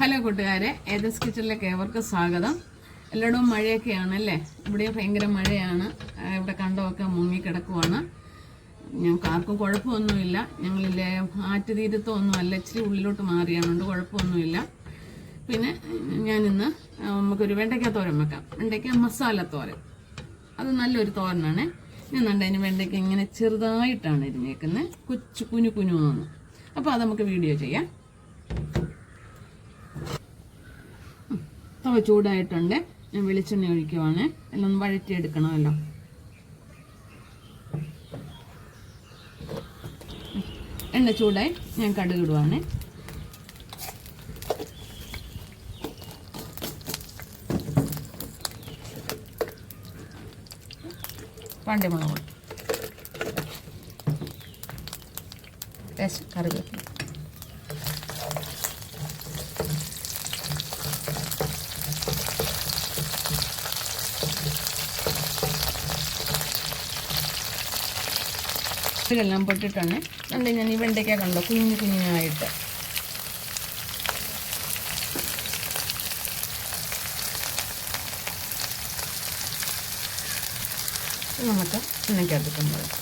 Hello കൂട്ടുകാരെ ഏതസ് കിച്ചണിലേക്ക് ഏവർക്കും സ്വാഗതം. എല്ലായിടവും മഴയൊക്കെയാണ് അല്ലേ? ഇവിടെ ഭയങ്കര മഴയാണ്. ഇവിടെ കണ്ടമൊക്കെ മുങ്ങിക്കിടക്കുവാണ്. ഞങ്ങൾക്ക് ആർക്കും കുഴപ്പമൊന്നുമില്ല. ഞങ്ങളില്ലേ ആറ്റുതീരത്തോ ഒന്നും അല്ല ഇച്ചിരി ഉള്ളിലോട്ട് മാറിയാണുണ്ട്. കുഴപ്പമൊന്നുമില്ല. പിന്നെ ഞാനിന്ന് നമുക്കൊരു വെണ്ടയ്ക്ക തോരൻ വെക്കാം. വെണ്ടയ്ക്ക മസാല തോരൻ. അത് നല്ലൊരു തോരനാണ്. ഞാൻ കണ്ട അതിന് വെണ്ടയ്ക്ക ഇങ്ങനെ ചെറുതായിട്ടാണ് ഇരുന്നേക്കുന്നത് കൊച്ചു കുനു കുനു എന്ന് അപ്പോൾ അത് നമുക്ക് വീഡിയോ ചെയ്യാം. ചൂടായിട്ടുണ്ട്. ഞാൻ വെളിച്ചെണ്ണ ഒഴിക്കുവാണ്. എല്ലാം ഒന്ന് വഴറ്റിയെടുക്കണമല്ലോ. എണ്ണ ചൂടായി ഞാൻ കടുക് ഇടുവാണ് പാണ്ഡ്യമുളക് ലേശം കറിവേപ്പില. ഇതെല്ലാം പൊട്ടിട്ടുണ്ട് അതുകൊണ്ട് ഞാൻ ഈ വെണ്ടയ്ക്ക കണ്ടോ കുഞ്ഞു കുഞ്ഞായിട്ട് നമുക്ക് എണ്ണയ്ക്കകത്ത് കൊണ്ടുപോകാം.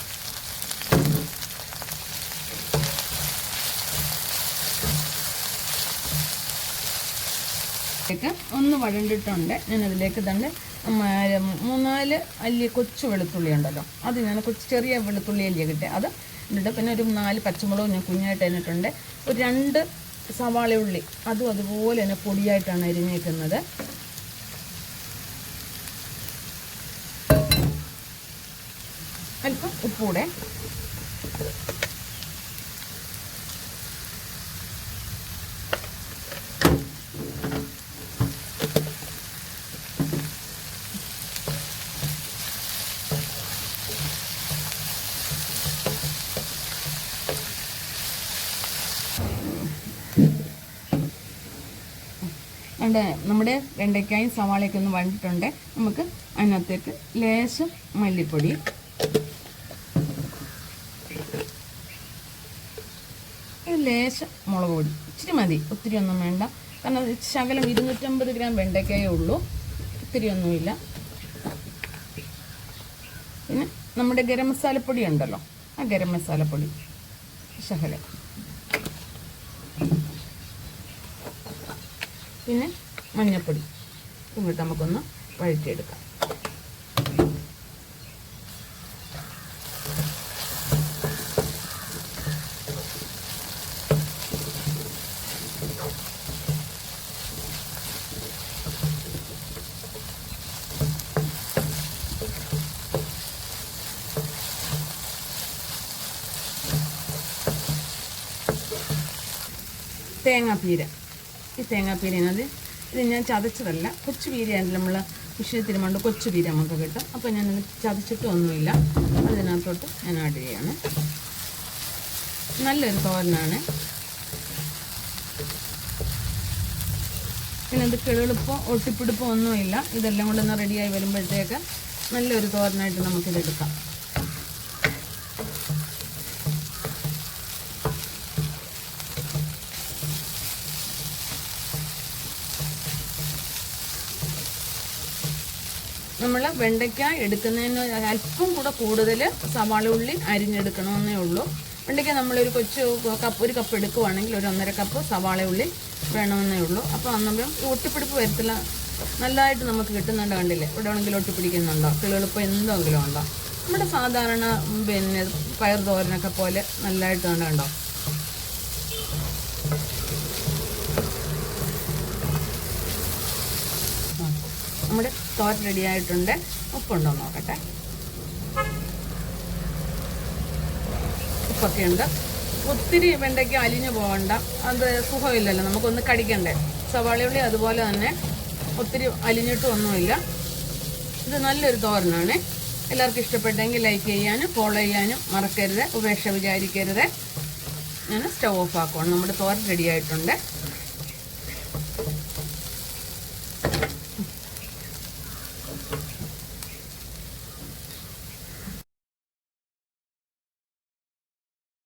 ഇതിലേക്ക് ഒന്ന് വഴണ്ടിട്ടുണ്ട്. ഞാൻ അതിലേക്ക് തന്നെ മൂന്നാൽ അല്ലി കൊച്ചു വെളുത്തുള്ളി ഉണ്ടല്ലോ. അത് ഞാൻ കൊച്ചു ചെറിയ വെളുത്തുള്ളി അല്ലിയ കിട്ടിയ. അത് എന്നിട്ട് പിന്നെ ഒരു നാല് പച്ചമുളകും ഞാൻ കുഞ്ഞായിട്ട് അതിനിട്ടുണ്ട്. ഒരു രണ്ട് സവാള ഉള്ളി. അതും അതുപോലെ തന്നെ പൊടിയായിട്ടാണ് അരിഞ്ഞേക്കുന്നത്. അല്പം ഉപ്പൂടെ അതുകൊണ്ട് നമ്മുടെ വെണ്ടയ്ക്കായും സവാളയൊക്കെ ഒന്ന് വണ്ടിട്ടുണ്ട് നമുക്ക് അതിനകത്തേക്ക് ലേശം മല്ലിപ്പൊടി. ലേശം മുളക് പൊടി. ഇച്ചിരി മതി. ഒത്തിരി ഒന്നും വേണ്ട. കാരണം ശകലം ഇരുന്നൂറ്റമ്പത് ഗ്രാം വെണ്ടയ്ക്കായേ ഉള്ളൂ. ഒത്തിരി ഒന്നുമില്ല. പിന്നെ നമ്മുടെ ഗരം മസാലപ്പൊടി ഉണ്ടല്ലോ. ആ ഗരം മസാലപ്പൊടി. ശകലം. പിന്നെ മഞ്ഞൾപ്പൊടി ഇങ്ങോട്ട് നമുക്കൊന്ന് വഴറ്റിയെടുക്കാം. തേങ്ങാപ്പീര. ഈ തേങ്ങാപ്പീരനത് ഇത് ഞാൻ ചതച്ചതല്ല. കൊച്ചു പീരയാണ് നമ്മൾ വിഷയത്തിന് കൊണ്ട് കൊച്ചു പീര നമുക്ക് കിട്ടും. അപ്പോൾ ഞാനത് ചതച്ചിട്ട് ഒന്നുമില്ല. അതിനകത്തോട്ട് ഞാൻ ആഡ് ചെയ്യാണ്. നല്ലൊരു തോരനാണ്. പിന്നെ ഇത് കിളുളിപ്പോ ഒട്ടിപ്പിടിപ്പോ ഒന്നുമില്ല. ഇതെല്ലാം കൂടെ ഒന്ന് റെഡിയായി വരുമ്പോഴത്തേക്ക് നല്ലൊരു തോരനായിട്ട് നമുക്കിത് എടുക്കാം നമ്മൾ വെണ്ടയ്ക്ക എടുക്കുന്നതിന് അല്പം കൂടെ കൂടുതൽ സവാള ഉള്ളി അരിഞ്ഞെടുക്കണമെന്നേ ഉള്ളൂ. വെണ്ടയ്ക്ക നമ്മളൊരു കൊച്ചു കപ്പ് ഒരു കപ്പ് എടുക്കുവാണെങ്കിൽ ഒരു ഒന്നര കപ്പ് സവാള ഉള്ളി വേണമെന്നേ ഉള്ളൂ. അപ്പോൾ ഈ ഒട്ടിപ്പിടിപ്പ് വരത്തില്ല. നല്ലതായിട്ട് നമുക്ക് കിട്ടുന്നുണ്ടോ കണ്ടില്ലേ? ഇവിടെ ആണെങ്കിൽ ഒട്ടിപ്പിടിക്കുന്നുണ്ടോ? കിളിപ്പം എന്തെങ്കിലും ഉണ്ടോ? നമ്മുടെ സാധാരണ പിന്നെ പയർ തോരനൊക്കെ പോലെ നല്ലതായിട്ട് കണ്ടോ നമ്മുടെ തോരൻ റെഡി ആയിട്ടുണ്ട്. ഉപ്പുണ്ടോ നോക്കട്ടെ. ഉപ്പൊക്കെ ഉണ്ട്. ഒത്തിരി വെണ്ടയ്ക്ക് അലിഞ്ഞു പോകണ്ട അത് സുഖമില്ലല്ലോ നമുക്കൊന്ന് കടിക്കണ്ടേ. സവാളയുള്ളി അതുപോലെ തന്നെ ഒത്തിരി അലിഞ്ഞിട്ടും ഒന്നുമില്ല. ഇത് നല്ലൊരു തോരനാണ്. എല്ലാവർക്കും ഇഷ്ടപ്പെട്ടെങ്കിൽ ലൈക്ക് ചെയ്യാനും ഫോളോ ചെയ്യാനും മറക്കരുത്. ഉപേക്ഷ വിചാരിക്കരുത്. ഞാൻ സ്റ്റവ് ഓഫ് ആക്കുവാണ്. നമ്മുടെ തോരൻ റെഡി ആയിട്ടുണ്ട്.